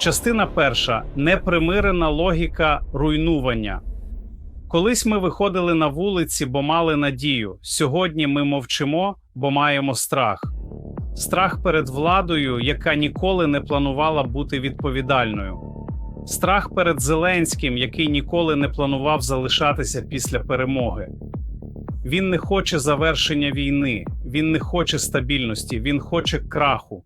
Частина перша непримирена логіка руйнування. Колись ми виходили на вулиці, бо мали надію. Сьогодні ми мовчимо, бо маємо страх. Страх перед владою, яка ніколи не планувала бути відповідальною. Страх перед Зеленським, який ніколи не планував залишатися після перемоги. Він не хоче завершення війни, він не хоче стабільності, він хоче краху.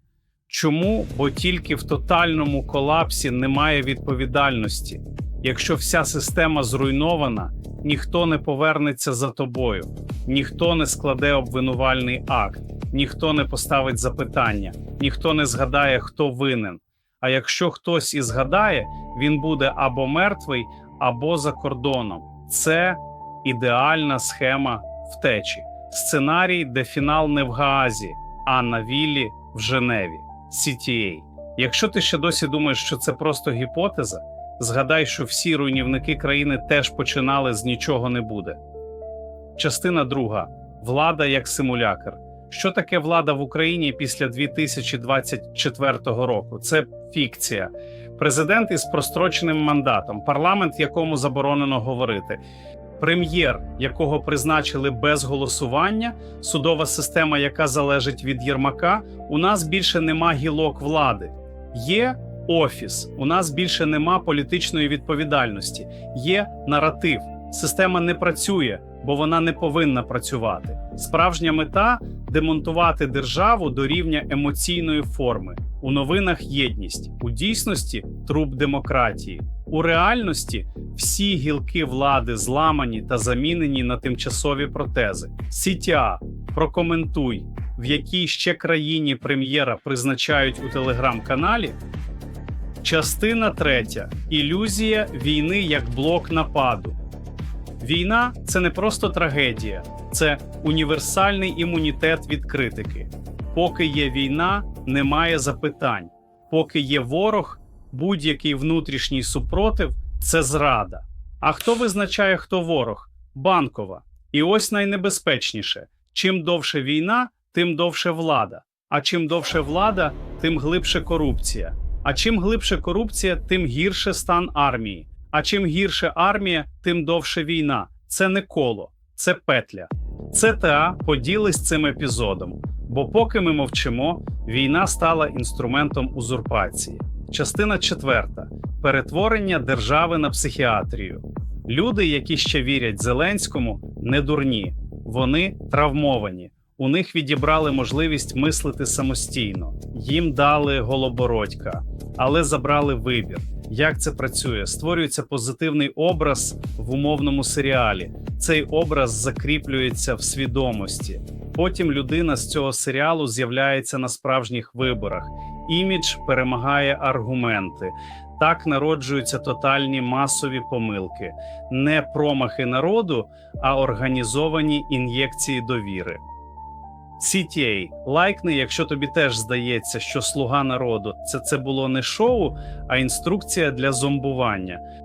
Чому? Бо тільки в тотальному колапсі немає відповідальності. Якщо вся система зруйнована, ніхто не повернеться за тобою, ніхто не складе обвинувальний акт, ніхто не поставить запитання, ніхто не згадає, хто винен. А якщо хтось і згадає, він буде або мертвий, або за кордоном. Це ідеальна схема втечі. Сценарій, де фінал не в Гаазі, а на віллі в Женеві. CTA. Якщо ти ще досі думаєш, що це просто гіпотеза, згадай, що всі руйнівники країни теж починали з нічого не буде. Частина друга влада як симулякр. Що таке влада в Україні після 2024 року? Це фікція. Президент із простроченим мандатом, парламент, якому заборонено говорити, прем'єр, якого призначили без голосування, судова система, яка залежить від Єрмака. У нас більше нема гілок влади. Є офіс. У нас більше нема політичної відповідальності. Є наратив. Система не працює, бо вона не повинна працювати. Справжня мета демонтувати державу до рівня емоційної форми. У новинах єдність, у дійсності труп демократії. У реальності всі гілки влади зламані та замінені на тимчасові протези. CTA, прокоментуй, в якій ще країні прем'єра призначають у телеграм-каналі. Частина третя. Ілюзія війни як блок нападу. Війна це не просто трагедія, це універсальний імунітет від критики. Поки є війна, немає запитань. Поки є ворог, будь-який внутрішній супротив це зрада. А хто визначає, хто ворог? Банкова. І ось найнебезпечніше: чим довше війна, тим довше влада. А чим довше влада, тим глибше корупція. А чим глибше корупція, тим гірше стан армії. А чим гірше армія, тим довше війна. Це не коло, це петля. ЦТА поділись цим епізодом, бо поки ми мовчимо, війна стала інструментом узурпації. Частина четверта перетворення держави на психіатрію. Люди, які ще вірять Зеленському, не дурні, вони травмовані. У них відібрали можливість мислити самостійно. Їм дали голобородька, але забрали вибір. Як це працює? Створюється позитивний образ в умовному серіалі. Цей образ закріплюється в свідомості. Потім людина з цього серіалу з'являється на справжніх виборах. Імідж перемагає аргументи. Так народжуються тотальні масові помилки, не промахи народу, а організовані ін'єкції довіри. CTA, лайкни, якщо тобі теж здається, що слуга народу це, це було не шоу, а інструкція для зомбування.